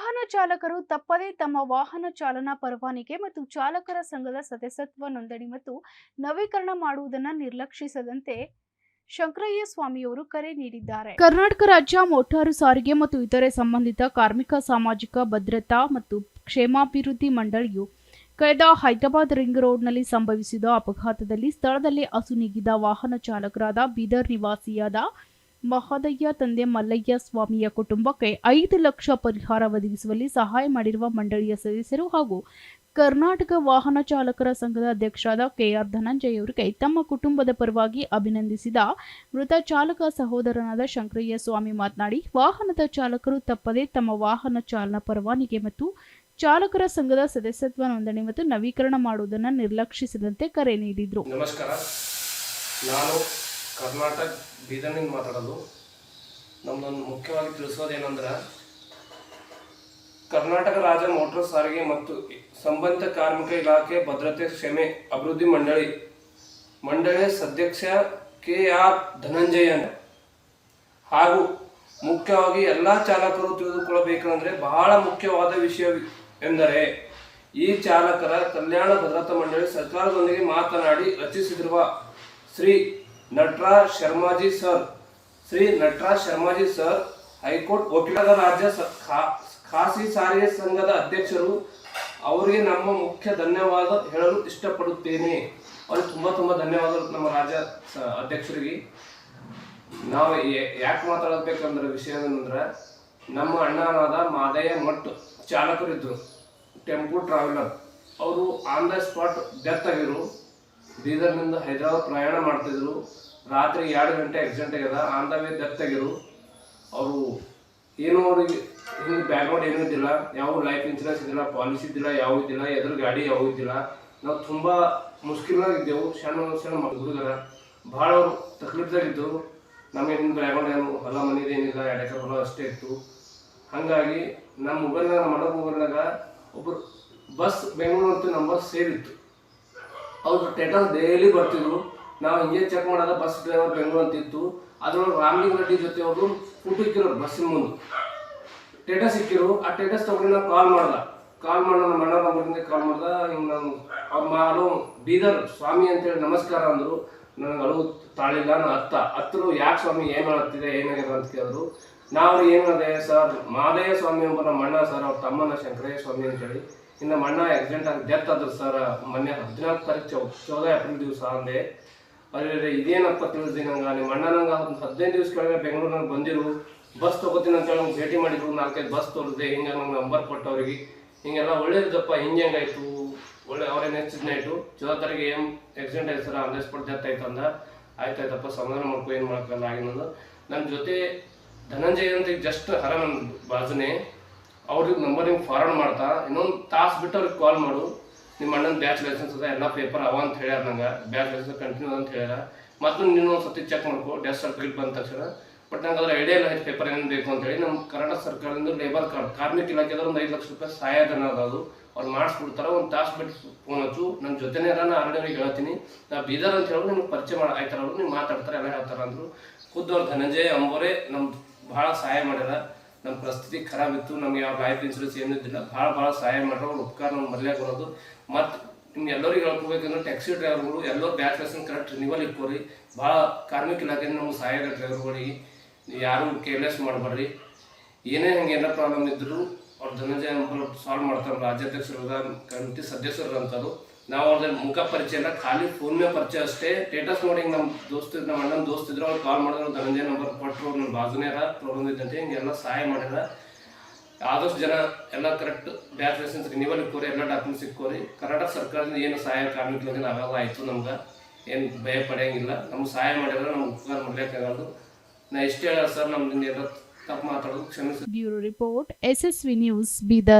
ವಾಹನ ಚಾಲಕರು ತಪ್ಪದೇ ತಮ್ಮ ವಾಹನ ಚಾಲನಾ ಪರವಾನಿಗೆ ಮತ್ತು ಚಾಲಕರ ಸಂಘದ ಸದಸ್ಯತ್ವ ನೋಂದಣಿ ಮತ್ತು ನವೀಕರಣ ಮಾಡುವುದನ್ನು ನಿರ್ಲಕ್ಷಿಸದಂತೆ ಶಂಕರಯ್ಯ ಸ್ವಾಮಿಯವರು ಕರೆ ನೀಡಿದ್ದಾರೆ. ಕರ್ನಾಟಕ ರಾಜ್ಯ ಮೋಟಾರು ಸಾರಿಗೆ ಮತ್ತು ಇತರೆ ಸಂಬಂಧಿತ ಕಾರ್ಮಿಕ ಸಾಮಾಜಿಕ ಭದ್ರತಾ ಮತ್ತು ಕ್ಷೇಮಾಭಿವೃದ್ಧಿ ಮಂಡಳಿಯು ಕಳೆದ ಹೈದರಾಬಾದ್ ರಿಂಗ್ ರೋಡ್ನಲ್ಲಿ ಸಂಭವಿಸಿದ ಅಪಘಾತದಲ್ಲಿ ಸ್ಥಳದಲ್ಲಿ ಅಸುನೀಗಿದ ವಾಹನ ಚಾಲಕರಾದ ಬೀದರ್ ನಿವಾಸಿಯಾದ ಮಹದಯ್ಯ ತಂದೆ ಮಲ್ಲಯ್ಯ, ಸ್ವಾಮಿಯ ಕುಟುಂಬಕ್ಕೆ ಐದು ಲಕ್ಷ ಪರಿಹಾರ ಒದಗಿಸುವಲ್ಲಿ ಸಹಾಯ ಮಾಡಿರುವ ಮಂಡಳಿಯ ಸದಸ್ಯರು ಹಾಗೂ ಕರ್ನಾಟಕ ವಾಹನ ಚಾಲಕರ ಸಂಘದ ಅಧ್ಯಕ್ಷರಾದ ಕೆಆರ್ ಧನಂಜಯ ಅವರಿಗೆ ತಮ್ಮ ಕುಟುಂಬದ ಪರವಾಗಿ ಅಭಿನಂದಿಸಿದ ಮೃತ ಚಾಲಕ ಸಹೋದರನಾದ ಶಂಕರಯ್ಯ ಸ್ವಾಮಿ ಮಾತನಾಡಿ, ವಾಹನದ ಚಾಲಕರು ತಪ್ಪದೇ ತಮ್ಮ ವಾಹನ ಚಾಲನಾ ಪರವಾನಿಗೆ ಮತ್ತು ಚಾಲಕರ ಸಂಘದ ಸದಸ್ಯತ್ವ ನೋಂದಣಿ ಮತ್ತು ನವೀಕರಣ ಮಾಡುವುದನ್ನು ನಿರ್ಲಕ್ಷಿಸದಂತೆ ಕರೆ ನೀಡಿದರು. ನಮಸ್ಕಾರ. ಕರ್ನಾಟಕ ಬೀದರ್ನಿಂದ ಮಾತಾಡೋದು. ನಮ್ದೊಂದು ಮುಖ್ಯವಾಗಿ ತಿಳಿಸೋದೇನೆಂದ್ರೆ ಕರ್ನಾಟಕ ರಾಜ್ಯ ಮೋಟಾರ್ ಸಾರಿಗೆ ಮತ್ತು ಸಂಬಂಧಿತ ಕಾರ್ಮಿಕ ಇಲಾಖೆ ಭದ್ರತೆ ಕ್ಷಮೆ ಅಭಿವೃದ್ಧಿ ಮಂಡಳಿ ಮಂಡಳಿ ಸದಸ್ಯ ಕೆ ಆರ್ ಧನಂಜಯನ್. ಹಾಗೂ ಮುಖ್ಯವಾಗಿ ಎಲ್ಲ ಚಾಲಕರು ತಿಳಿದುಕೊಳ್ಳಬೇಕಂದ್ರೆ ಬಹಳ ಮುಖ್ಯವಾದ ವಿಷಯ ಎಂದರೆ, ಈ ಚಾಲಕರ ಕಲ್ಯಾಣ ಭದ್ರತಾ ಮಂಡಳಿ ಸರ್ಕಾರದೊಂದಿಗೆ ಮಾತನಾಡಿ ರಚಿಸಿರುವ Shri Nataraj Sharmaji sir. Shri Nataraj Sharmaji sir, high court ವಕೀಲರ ರಾಜ್ಯ ಖಾಸಗಿ ಸಾರಿಗೆ ಸಂಘದ ಅಧ್ಯಕ್ಷರು, ಅವರಿಗೆ ನಮ್ಮ ಮುಖ್ಯ ಧನ್ಯವಾದ ಹೇಳಲು ಇಷ್ಟಪಡುತ್ತೇನೆ. ಅವ್ರಿಗೆ ತುಂಬ ತುಂಬ ಧನ್ಯವಾದ ನಮ್ಮ ರಾಜ್ಯ ಅಧ್ಯಕ್ಷರಿಗೆ. ನಾವು ಯಾಕೆ ಮಾತಾಡಬೇಕಂದ್ರೆ ವಿಷಯ ಏನಂದ್ರೆ, ನಮ್ಮ ಅಣ್ಣನಾದ ಮಾದಯ್ಯ ಮಠ್ ಚಾಲಕರಿದ್ದರು, ಟೆಂಪೋ ಟ್ರಾವೆಲರ್. ಅವರು ಆನ್ ದ ಸ್ಪಾಟ್ ಡೆತ್ ಆಗಿರು ಬೀದರ್ನಿಂದ ಹೈದರಾಬಾದ್ ಪ್ರಯಾಣ ಮಾಡ್ತಿದ್ರು. ರಾತ್ರಿ ಎರಡು ಗಂಟೆ ಆಕ್ಸಿಡೆಂಟ್ ಆಗ್ಯದ. ಆನ್ ದ ವೇ ಡೆತ್ ಆಗಿದ್ರು. ಅವರು ಏನು ಅವ್ರಿಗೆ ಹಿಂಗೆ ಬ್ಯಾಕ್ಗ್ರೌಂಡ್ ಏನೂ ಇದ್ದಿಲ್ಲ. ಯಾವ ಲೈಫ್ ಇನ್ಶೂರೆನ್ಸ್ ಇದ್ದಿಲ್ಲ ಪಾಲಿಸಿ ಇದ್ದಿಲ್ಲ, ಯಾವ ಇದ್ದಿಲ್ಲ, ಎದುರು ಗಾಡಿ ಯಾವ ಇದ್ದಿಲ್ಲ. ನಾವು ತುಂಬ ಮುಷ್ಕಿಲ್ನಾಗ ಇದ್ದೆವು ಸಣ್ಣ ಸಣ್ಣ ಹುಡುಗರ ಭಾಳ ಅವರು ತಕ್ಲೀಫ್ದಾಗಿದ್ದವು. ನಮಗೆ ಹಿಂದೆ ಬ್ಯಾಕ್ಗ್ರೌಂಡ್ ಏನು ಹೊಲ ಮನೇದು ಏನಿಲ್ಲ ಎಡಕ ಹೊಲ ಅಷ್ಟೇ ಇತ್ತು. ಹಾಗಾಗಿ ನಮ್ಮ ಮೊಬೈಲ್ನಾಗ ನಮ್ಮ ಮೊಬೈಲ್ನಾಗ ಒಬ್ಬರು ಬಸ್ ಬೆಂಗಳೂರು ಅಂತ ನಂಬರ್ ಸೇವ್ ಇತ್ತು ಅವ್ರ ಟೆಟರ್ ಡೈಲಿ ಬರ್ತಿದ್ರು. ನಾವು ಹಿಂಗೆ ಚೆಕ್ ಮಾಡೋದ ಬಸ್ ಡ್ರೈವರ್ ಬೆಂಗಳೂರು ಅಂತಿತ್ತು. ಅದ್ರೊಳಗೆ ರಾಮಲಿಂಗ ರೆಡ್ಡಿ ಜೊತೆ ಅವರು ಫೋಟೋ ಇಕ್ಕಿರೋರು ಬಸ್ಸಿನ ಮುಂದೆ. ಟೇಟಸ್ ಇಕ್ಕಿರು. ಆ ಟೇಟಸ್ ತಗೊಂಡು ನಾವು ಕಾಲ್ ಮಾಡ್ದ. ಕಾಲ್ ಮಾಡಿ ನಮ್ಮ ಅಣ್ಣ ಕಾಲ್ ಮಾಡ್ದ, ಹಿಂಗೆ ನಾನು ಅವ್ರ ಮಾಲು ಬೀದರ್ ಸ್ವಾಮಿ ಅಂತೇಳಿ ನಮಸ್ಕಾರ ಅಂದರು. ನನಗೆ ಅಳು ತಾಳಿಲ್ಲ, ನಾನು ಅತ್ತ. ಹತ್ರ ಯಾಕೆ ಸ್ವಾಮಿ ಏನು ಮಾಡುತ್ತಿದೆ ಏನಾಗಿದೆ ಅಂತ ಕೇಳಿದ್ರು. ನಾವು ಏನದೆ ಸರ್ ಮಾದಯ್ಯ ಸ್ವಾಮಿ ಎಂಬ ನಮ್ಮ ಅಣ್ಣ, ಸರ್, ಅವ್ರ ತಮ್ಮನ ಶಂಕರಯ್ಯ ಸ್ವಾಮಿ ಅಂತೇಳಿ. ಇನ್ನು ನಮ್ಮ ಅಣ್ಣ ಆಕ್ಸಿಡೆಂಟ್ ಆಗಿ ಡೆತ್ ಆದ್ರು ಸರ್ ಮೊನ್ನೆ ಹದಿನಾಲ್ಕು ತಾರೀಕು ಚೌದ ಏಪ್ರಿಲ್ ದಿವಸ ಅಂದೆ. ಅದೇ ಇದೇನಪ್ಪ ತಿಳಿಸ್ದಿ ನಂಗೆ? ನಿಮ್ಮ ಅಣ್ಣ ನಂಗೆ ಒಂದು ಹದಿನೈದು ದಿವಸ ಕೆಳಗೆ ಬೆಂಗಳೂರಿನಾಗ ಬಂದಿರು. ಬಸ್ ತೊಗೋತೀನಿ ಅಂತ ಹೇಳಿ ಭೇಟಿ ಮಾಡಿದ್ರು. ನಾಲ್ಕೈದು ಬಸ್ ತೋರಿಸಿದೆ ಹಿಂಗೆ ನಂಗೆ ನಂಬರ್ ಕೊಟ್ಟು ಅವ್ರಿಗೆ ಹಿಂಗೆಲ್ಲ ಒಳ್ಳೇದಪ್ಪ ಹಿಂಗೆ ಹೆಂಗಾಯ್ತು ಒಳ್ಳೆ ಅವ್ರೇನು ನೈಟು ಚೌದ ತಾರೀಕು ಏನು ಆಕ್ಸಿಡೆಂಟ್ ಆಯ್ತು ಸರ್ ಸ್ಪಾಟ್ ಡೆತ್ ಆಯ್ತು ಅಂದ. ಆಯ್ತಾಯ್ತಪ್ಪ ಸಮಾಧಾನ ಮಾಡ್ಕೊ, ಏನು ಮಾಡೋಕ್ಕಲ್ಲ ಆಗಿನದು. ನನ್ನ ಜೊತೆ ಧನಂಜಯ ಅಂತ ಜಸ್ಟ್ ಹರ ನನ್ನ ಬಾಜುನೇ. ಅವ್ರಿಗೆ ನಂಬರ್ ನಿಮ್ಗೆ ಫಾರ್ವರ್ಡ್ ಮಾಡ್ತಾ, ಇನ್ನೊಂದು ತಾಸು ಬಿಟ್ಟು ಅವ್ರಿಗೆ ಕಾಲ್ ಮಾಡು. ನಿಮ್ಮ ಅಣ್ಣನ ಬ್ಯಾಚ್ ಲೈಸೆನ್ಸ್ ಅದ, ಎಲ್ಲ ಪೇಪರ್ ಅವ ಅಂತ ಹೇಳ್ಯಾರ ನಂಗೆ. ಬ್ಯಾಚ್ ಲೈಸೆನ್ಸ್ ಕಂಟಿನ್ಯೂ ಅಂತ ಹೇಳ್ಯಾರ. ಮತ್ತು ನೀನು ಒಂದು ಸತಿ ಚೆಕ್ ಮಾಡ್ಕೊ ಡೆತ್ ಸರ್ಟಿಫಿಕೇಟ್ ಬಂದ ತಕ್ಷಣ. ಬಟ್ ನಂಗೆ ಅದ್ರ ಐಡಿಯಾ ಇಲ್ಲ ಪೇಪರ್ ಏನು ಬೇಕು ಅಂತ ಹೇಳಿ. ನಮ್ಮ ಕರ್ನಾಟಕ ಸರ್ಕಾರದಿಂದ ಲೇಬರ್ ಕಾರ್ಡ್ ಕಾರ್ಮಿಕ ಇಲಾಖೆದ ಒಂದು ಐದು ಲಕ್ಷ ರೂಪಾಯಿ ಸಹಾಯಧನ ಅದ ಅದು. ಅವ್ರು ಮಾಡಿಸ್ಬಿಡ್ತಾರೆ ಒಂದು ತಾಸು ಬಿಟ್ಟು ಫೋನ್ ಹಚ್ಚು. ನನ್ನ ಜೊತೆನೇ ಎಲ್ಲ ನಾನು ಆಲ್ರೆಡಿ ಹೇಳ್ತೀನಿ. ನಾ ಬೀದರ್ ಅಂತ ಹೇಳಿದ್ರು ನಿಮ್ಗೆ ಪರಿಚಯ ಮಾಡಿ ಆಯ್ತಾರ ಅವರು ನೀವು ಮಾತಾಡ್ತಾರೆ, ಎಲ್ಲ ಹೇಳ್ತಾರೆ ಅಂದರು. ಖುದ್ದು ಅವ್ರು ಧನಂಜಯ ಅಂಬೋರೆ ನಮ್ಗೆ ಭಾಳ ಸಹಾಯ ಮಾಡ್ಯಾರ. ನಮ್ಮ ಪರಿಸ್ಥಿತಿ ಖರಾಬ್ ಇತ್ತು, ನಮ್ಗೆ ಯಾವ ಲೈಫ್ ಇನ್ಶೂರೆನ್ಸ್ ಏನೂ ಇದ್ದಿಲ್ಲ. ಭಾಳ ಭಾಳ ಸಹಾಯ ಮಾಡ್ರು ಅವ್ರ ಉಪಕಾರ ನಮ್ಗೆ ಮರ್ಯಾಗ ಬರೋದು ಮತ್ತು ನಿಮ್ಗೆ ಎಲ್ಲರಿಗೆ ಹೇಳ್ಕೋಬೇಕಂದ್ರೆ ಟ್ಯಾಕ್ಸಿ ಡ್ರೈವರ್ಗಳು ಎಲ್ಲರೂ ಬ್ಯಾಚ್ ಲೈಸನ್ ಕರೆಕ್ಟ್ ರಿನಿವಲ್ ಇಟ್ಕೋರಿ. ಭಾಳ ಕಾರ್ಮಿಕ ಇಲಾಖೆಯಿಂದ ನಮ್ಗೆ ಸಹಾಯ ಡ್ರೈವರ್ಗಳಿಗೆ ಯಾರು ಕೇರ್ಲೆಸ್ ಮಾಡಬೇಡ್ರಿ ಏನೇ ಹಂಗೆ ಏನೋ ಪ್ರಾಬ್ಲಮ್ ಇದ್ದರೂ ಅವ್ರು ಧನಂಜಯ ಸಾಲ್ವ್ ಮಾಡ್ತಾರೆ ರಾಜ್ಯಾಧ್ಯಕ್ಷರು ಕಮಿಟಿ ಸದಸ್ಯರು ಅಂತಾರು. ನಾವು ಅವ್ರದ್ದು ಮುಖ ಪರಿಚಯ ಇಲ್ಲ ಖಾಲಿ ಫೋನ್ ಮೇ ಪರಿಚಯ ಅಷ್ಟೇ. ಸ್ಟೇಟಸ್ ನೋಡಿ ಹಿಂಗೆ ನಮ್ಮ ದೋಸ್ತ ನಮ್ಮ ಅಣ್ಣನ ದೋಸ್ತ ಇದ್ರು, ಅವ್ರು ಕಾಲ್ ಮಾಡಿದ್ರು ಧನಂಜಯ ನಂಬರ್ ಕೊಟ್ಟರು ನನ್ನ ಬಾಜುನೇ ಪ್ರಾಬ್ಲಮ್ ಇದ್ದಂತೆ ಹಿಂಗೆಲ್ಲ ಸಹಾಯ ಮಾಡಿಲ್ಲ ಆದಷ್ಟು ಜನ ಎಲ್ಲ ಕರೆಕ್ಟ್ ಬ್ಯಾಚ್ ಲೈಸೆನ್ಸ್ ರಿನಿವಲ್ ಇಕ್ಕೋರಿ ಎಲ್ಲ ಡಾಕ್ಯುಮೆಂಟ್ಸ್ ಇಕ್ಕೋರಿ ಕರ್ನಾಟಕ ಸರ್ಕಾರದಿಂದ ಏನು ಸಹಾಯ ಕಾರ್ಮಿಕರಿಗೆ ನಾವೆಲ್ಲ ಆಯಿತು ನಮ್ಗೆ. ಏನು ಭಯ ಪಡೆಯಂಗಿಲ್ಲ. ನಮ್ಗೆ ಸಹಾಯ ಮಾಡಿದ್ರೆ ನಮ್ಗೆ ಉಪಕಾರ ಮಾಡ್ಲಿಕ್ಕಾಗಲ್ಲ ನಾ ಇಷ್ಟೇ ಹೇಳ ಸರ್, ನಮ್ದು ಎಲ್ಲ ತಪ್ಪು ಮಾತಾಡೋದು, ಕ್ಷಮಿಸಿ. Bureau report SSV news, Bidar.